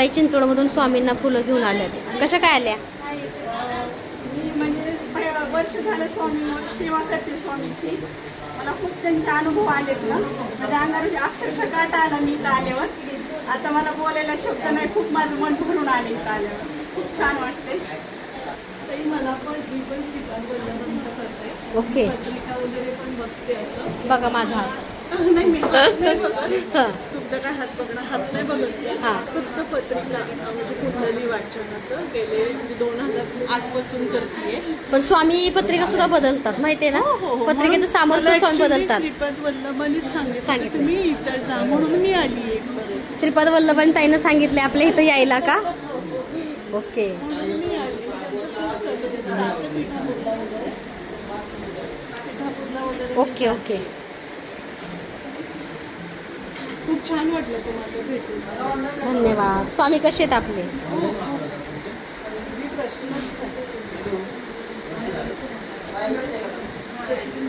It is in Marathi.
ताई चिंचवडमधून स्वामींना फुलं घेऊन आल्यात. कशा काय आल्या? मी म्हणजे वर्ष झालं स्वामी सेवा करते स्वामीची. मला खूप त्यांचे अनुभव आलेत ना. म्हणजे अंगावर अक्षरशः गाठ आला मी इथं आल्यावर. आता मला बोलायला शब्द नाही खूप माझं मन भरून आले इथं आल्यावर. खूप छान वाटते ताई मला पण मी पण वल्लभांचं करते. ओके. पत्रिका वगैरे पण बघते असं. बघा माझा. नाही मी हात नाही बघत. हं. तुमचा काय हात बघणं हात नाही बघत मी. हा. फक्त पत्रिका अं, म्हणजे कुंडली वाचन असं गेले म्हणजे दोन हजार आठपासून करते पण स्वामी पत्रिका सुद्धा बदलतात माहितीये ना? पत्रिकेचं सामर्थ्य स्वामी बदलतात. श्रीपाद वल्लभांनीच सांगितलं. सांगितलं. तुम्ही इथं जा म्हणून मी आली एक परत. श्रीपाद वल्लभान ताईनं सांगितले आपल्या इथं यायला का? ओके. म्हणून मी आली. त्यांचं खूप करते. जाते पिठापूरला वगैरे. पिठापूरला वगैरे ओके ओके. खूप छान वाटलं तुम्हाला भेटून. धन्यवाद. स्वामी कसे आहेत आपले? प्रश्न